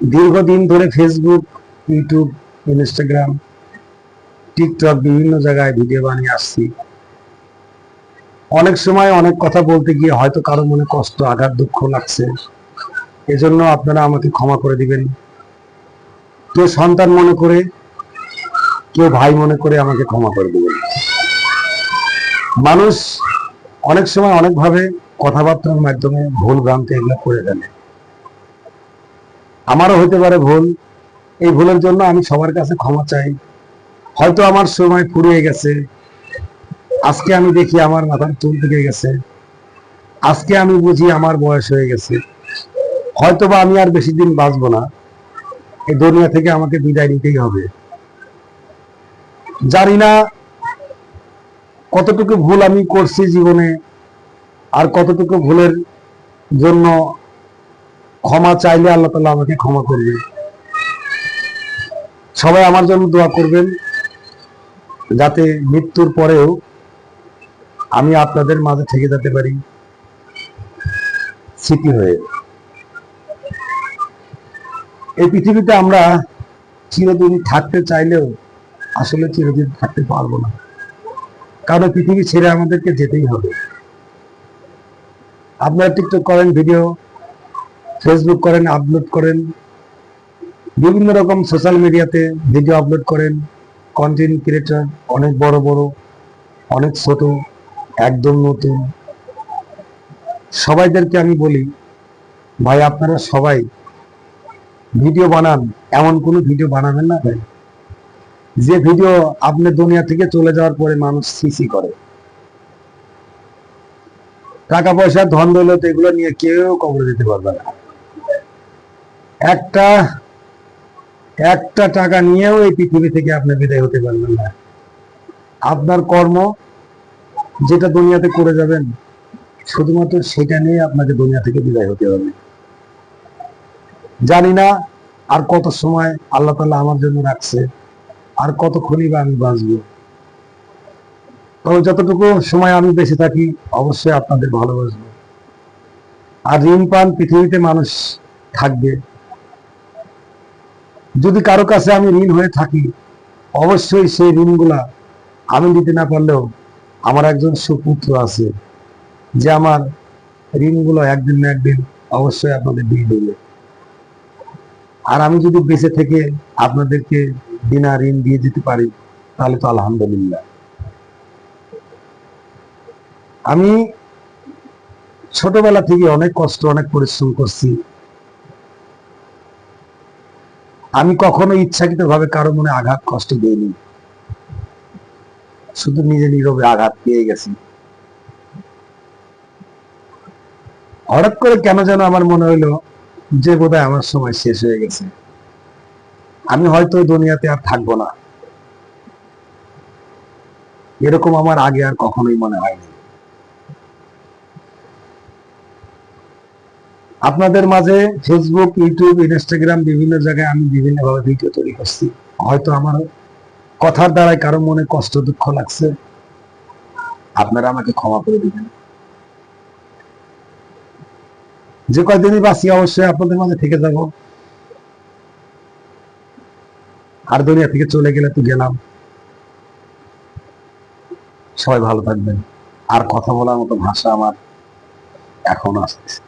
দীর্ঘদিন ধরে Facebook YouTube Instagram TikTok বিভিন্ন জায়গায় ভিডিও বানিয়ে আসছি। অনেক সময় অনেক কথা বলতে গিয়ে হয়তো কারও মনে কষ্ট, আঘাত, দুঃখ লাগছে। এজন্য আপনারা আমাকে ক্ষমা করে দিবেন। কেউ সন্তান মনে করে, কেউ ভাই মনে করে আমাকে ক্ষমা করে দিবেন। মানুষ অনেক সময় অনেকভাবে কথাবার্তার মাধ্যমে ভুল ভ্রান্তি এগুলো করে ফেলে। আমারও হতে পারে ভুল। এই ভুলের জন্য আমি সবার কাছে ক্ষমা চাই। হয়তো আমার সময় ফুরিয়ে গেছে। আজকে আমি দেখি আমার মাথার চুল থেকে গেছে। আজকে আমি বুঝি আমার বয়স হয়ে গেছে। হয়তো বা আমি আর বেশি দিন বাঁচবো না। এই দুনিয়া থেকে আমাকে বিদায় নিতেই হবে। জানি না কতটুকু ভুল আমি করছি জীবনে, আর কতটুকু ভুলের জন্য ক্ষমা চাইলে আল্লাহ তালা আমাকে ক্ষমা করবে সবাই আমার জন্য দোয়া করবেন, যাতে মৃত্যুর পরেও আমি আপনাদের মাঝে থেকে যেতে পারি। স্মৃতি হয়ে। এই পৃথিবীতে আমরা চিরদিন থাকতে চাইলেও আসলে চিরদিন থাকতে পারব না। কারণ পৃথিবী ছেড়ে আমাদেরকে যেতেই হবে। আপনারা টিকটক করেন, ভিডিও ফেসবুক করেন আপলোড করেন। বিভিন্ন রকম সোশ্যাল মিডিয়াতে ভিডিও আপলোড করেন। কন্টেন্ট ক্রিয়েটর অনেক বড় বড়, অনেক ছোট, একদম নতুন। সবাইদেরকে আমি বলি, ভাই আপনারা সবাই ভিডিও বানান, এমন কোনো ভিডিও বানাবেন না ভাই। যে ভিডিও আপনি দুনিয়া থেকে চলে যাওয়ার পরে মানুষ সিসি করে। টাকা পয়সা, ধন দৌলত, এগুলো নিয়ে কেউ কবরে দিতে পারবে না। একটা একটা টাকা নিয়েও এই পৃথিবী থেকে আপনি বিদায় হতে পারবেন না। আপনার কর্ম যেটা দুনিয়াতে করে যাবেন, শুধুমাত্র সেটা নিয়ে আপনাকে দুনিয়া থেকে বিদায় হতে হবে। জানি না আর কত সময় আল্লাহ তাআলা আমার জন্য রাখছে, আর কতক্ষণই বা আমি বাঁচবো। তবে যতটুকু সময় আমি বেঁচে থাকি, অবশ্যই আপনাদের ভালোবাসবো। আর ঋণ পান পৃথিবীতে মানুষ থাকবে। যদি কারও কাছে আমি ঋণ হয়ে থাকি, অবশ্যই সেই ঋণগুলা আমি দিতে না পারলেও আমার একজন সুপুত্র আছে, যে আমার ঋণগুলো একদিন না একদিন অবশ্যই আপনাদের দিয়ে দেবে। আর আমি যদি বেঁচে থেকে আপনাদেরকে বিনা ঋণ দিয়ে দিতে পারি, তাহলে তো আলহামদুলিল্লাহ। আমি ছোটবেলা থেকে অনেক কষ্ট, অনেক পরিশ্রম করছি। আমি কখনো ইচ্ছাকৃত ভাবে কারও মনে আঘাত, কষ্ট দিইনি। শুধু নিজে নীরবে আঘাত পেয়ে গেছি। হঠাৎ করে কেন যেন আমার মনে হইল যে বোধহয় আমার সময় শেষ হয়ে গেছে। আমি হয়তো দুনিয়াতে আর থাকব না। এরকম আমার আগে আর কখনোই মনে হয়নি। আপনাদের মাঝে ফেসবুক ইউটিউব ইনস্টাগ্রাম বিভিন্ন জায়গায় আমি বিভিন্ন ভাবে ভিডিও তৈরি করছি। হয়তো আমার কথার দ্বারাই কারও মনে কষ্ট, দুঃখ লাগছে। আপনারা আমাকে ক্ষমা করে দিবেন। যে কয়দিনই বাঁচি, অবশ্যই আপনাদের মাঝে থেকে যাব। আর দুনিয়া থেকে চলে গেলে তো গেলাম। সবাই ভালো থাকবেন। আর কথা বলার মতো ভাষা আমার এখনও আসতেছে।